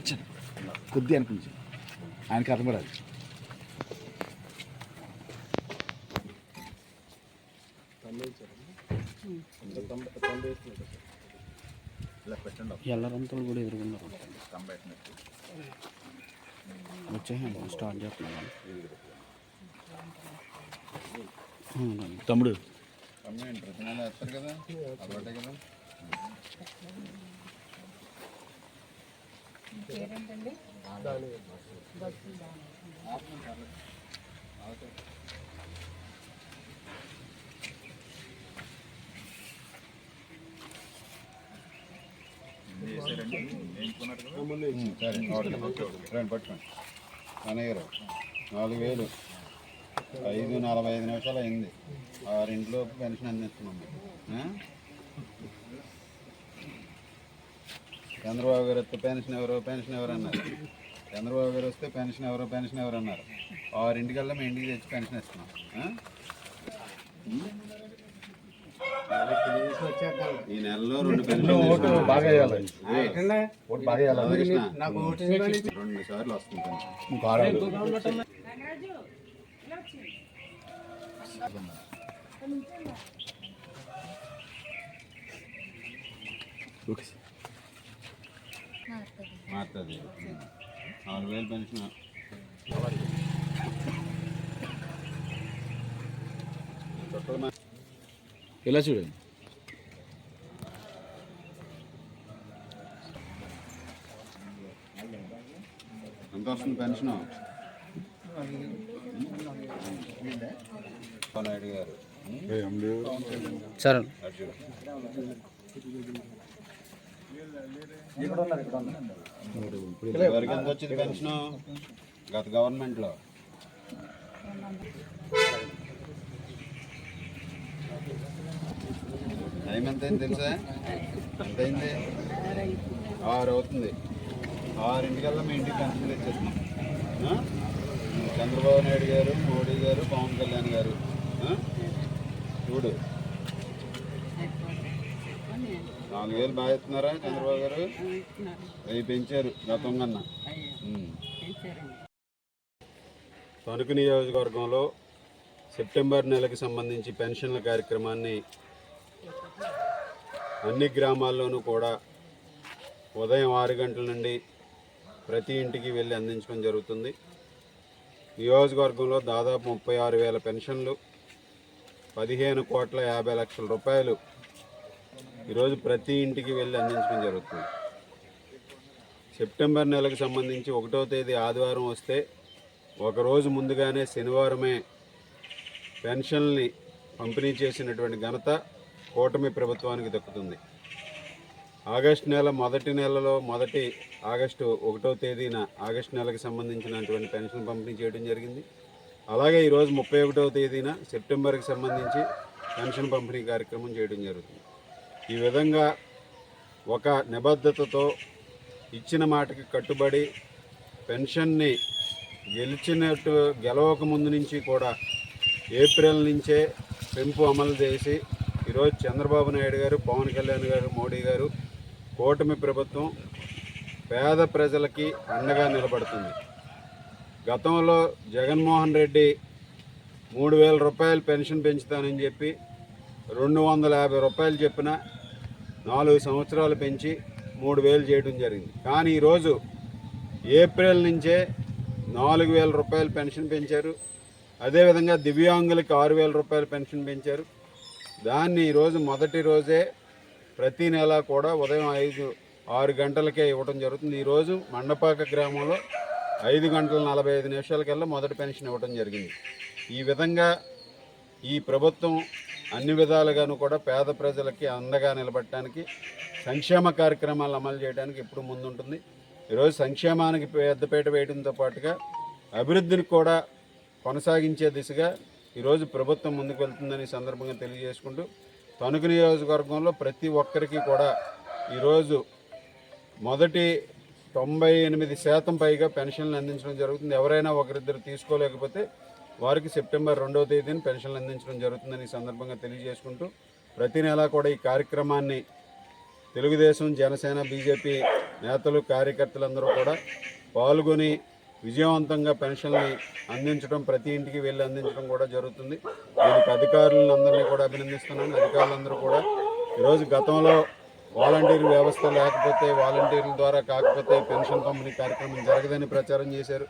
కొంచెం కొద్ది అనిపించి ఆయనకి అర్థపడాలి ఎల్లరంతలు కూడా ఎదుర్కొన్నారు వచ్చేయండి స్టార్ట్ చేస్తున్నాను. తమ్ముడు. కదా? అలవాటే సరే ఓకే. రండి పట్టుకోండి అన్నయ్య నాలుగు వేలు. ఐదు నలభై ఐదు నిమిషాలు అయింది. ఆరింట్లో పెన్షన్ అందిస్తున్నాం చంద్రబాబు గారు వస్తే పెన్షన్ ఎవరు పెన్షన్ ఎవరు అన్నారు. చంద్రబాబు గారు వస్తే పెన్షన్ ఎవరు పెన్షన్ ఎవరు అన్నారు. ఆరింటికల్లా మీ ఇంటికి తెచ్చి పెన్షన్ ఇస్తున్నాం? ఈ నెలలో రెండు రెండు సార్లు వస్తుంది ఓకే మారుతుంది నాలుగు వేలు పెన్షన్. ఇలా చూడండి. ఎంత వస్తుంది పెన్షన్? నాయుడు గారు సరే. ఎవరికి ఎంత వచ్చింది పెన్షన్ గత గవర్నమెంట్లో. టైం ఎంత అయింది తెలుసా? ఎంత అయింది ఆరు అవుతుంది ఆరింటికల్లా మీ ఇంటికి పెన్షన్ తెచ్చేస్తున్నాం చంద్రబాబు నాయుడు గారు మోడీ గారు పవన్ కళ్యాణ్ గారు. చూడు. నాలుగు వేలు బాగా ఇస్తున్నారా చంద్రబాబు గారు? అవి పెంచారు గతం కన్నా. తణుకు నియోజకవర్గంలో సెప్టెంబర్ నెలకు సంబంధించి పెన్షన్ల కార్యక్రమాన్ని అన్ని గ్రామాల్లోనూ కూడా ఉదయం ఆరు గంటల నుండి ప్రతి ఇంటికి వెళ్ళి అందించడం జరుగుతుంది. నియోజకవర్గంలో దాదాపు ముప్పై ఆరు వేల పెన్షన్లు పదిహేను కోట్ల యాభై లక్షల రూపాయలు ఈరోజు ప్రతి ఇంటికి వెళ్ళి అందించడం జరుగుతుంది. సెప్టెంబర్ నెలకు సంబంధించి ఒకటో తేదీ ఆదివారం వస్తే ఒకరోజు ముందుగానే శనివారమే పెన్షన్ని పంపిణీ చేసినటువంటి ఘనత కూటమి ప్రభుత్వానికి దక్కుతుంది. ఆగస్టు నెల మొదటి నెలలో మొదటి ఆగస్టు ఒకటో తేదీన ఆగస్టు నెలకు సంబంధించినటువంటి పెన్షన్ పంపిణీ చేయడం జరిగింది. అలాగే ఈరోజు ముప్పై ఒకటవ తేదీన సెప్టెంబర్కి సంబంధించి పెన్షన్ పంపిణీ కార్యక్రమం చేయడం జరుగుతుంది. ఈ విధంగా ఒక నిబద్ధతతో ఇచ్చిన మాటకి కట్టుబడి పెన్షన్ని గెలిచినట్టు గెలవక ముందు నుంచి కూడా ఏప్రిల్ నుంచే పెంపు అమలు చేసి ఈరోజు చంద్రబాబు నాయుడు గారు పవన్ కళ్యాణ్ గారు మోడీ గారు కూటమి ప్రభుత్వం పేద ప్రజలకి అండగా నిలబడుతుంది. గతంలో జగన్మోహన్ రెడ్డి మూడు వేల రూపాయలు పెన్షన్ పెంచుతానని చెప్పి రెండు వందల యాభై రూపాయలు చెప్పిన నాలుగు సంవత్సరాలు పెంచి మూడు వేలు చేయడం జరిగింది. కానీ ఈరోజు ఏప్రిల్ నుంచే నాలుగు వేల రూపాయలు పెన్షన్ పెంచారు. అదేవిధంగా దివ్యాంగులకి ఆరు వేల రూపాయలు పెన్షన్ పెంచారు. దాన్ని ఈరోజు మొదటి రోజే ప్రతి నెల కూడా ఉదయం ఐదు ఆరు గంటలకే ఇవ్వడం జరుగుతుంది. ఈరోజు మండపాక గ్రామంలో ఐదు గంటల నలభై ఐదు నిమిషాలకల్లా మొదటి పెన్షన్ ఇవ్వడం జరిగింది. ఈ విధంగా ఈ ప్రభుత్వం అన్ని విధాలుగాను కూడా పేద ప్రజలకి అండగా నిలబడటానికి సంక్షేమ కార్యక్రమాలు అమలు చేయడానికి ఎప్పుడు ముందుంటుంది. ఈరోజు సంక్షేమానికి పెద్దపీట వేయడంతో పాటుగా అభివృద్ధిని కూడా కొనసాగించే దిశగా ఈరోజు ప్రభుత్వం ముందుకు వెళ్తుందని సందర్భంగా తెలియజేసుకుంటూ తణుకు నియోజకవర్గంలో ప్రతి ఒక్కరికి కూడా ఈరోజు మొదటి తొంభై ఎనిమిది శాతం పైగా పెన్షన్లు అందించడం జరుగుతుంది. ఎవరైనా ఒకరిద్దరు తీసుకోలేకపోతే వారికి సెప్టెంబర్ రెండవ తేదీన పెన్షన్లు అందించడం జరుగుతుందని ఈ సందర్భంగా తెలియజేసుకుంటూ ప్రతి నెలా కూడా ఈ కార్యక్రమాన్ని తెలుగుదేశం జనసేన బీజేపీ నేతలు కార్యకర్తలందరూ కూడా పాల్గొని విజయవంతంగా పెన్షన్ని అందించడం ప్రతి ఇంటికి వెళ్ళి అందించడం కూడా జరుగుతుంది. దీనికి అధికారులను అందరినీ కూడా అభినందిస్తున్నాను. అధికారులందరూ కూడా ఈరోజు గతంలో వాలంటీర్ వ్యవస్థ లేకపోతే వాలంటీర్ల ద్వారా కాకపోతే పెన్షన్ పంపిణీ కార్యక్రమం జరగదని ప్రచారం చేశారు.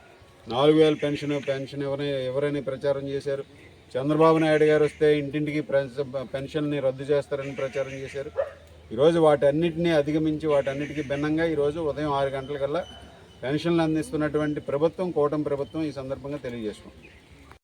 నాలుగు వేల పెన్షన్ పెన్షన్ ఎవరైనా ఎవరైనా ప్రచారం చేశారు. చంద్రబాబు నాయుడు గారు వస్తే ఇంటింటికి పెన్షన్ని రద్దు చేస్తారని ప్రచారం చేశారు. ఈరోజు వాటన్నిటిని అధిగమించి వాటన్నిటికీ భిన్నంగా ఈరోజు ఉదయం ఆరు గంటలకల్లా పెన్షన్లు అందిస్తున్నటువంటి ప్రభుత్వం కూటమి ప్రభుత్వం ఈ సందర్భంగా తెలియజేసుకుంటుంది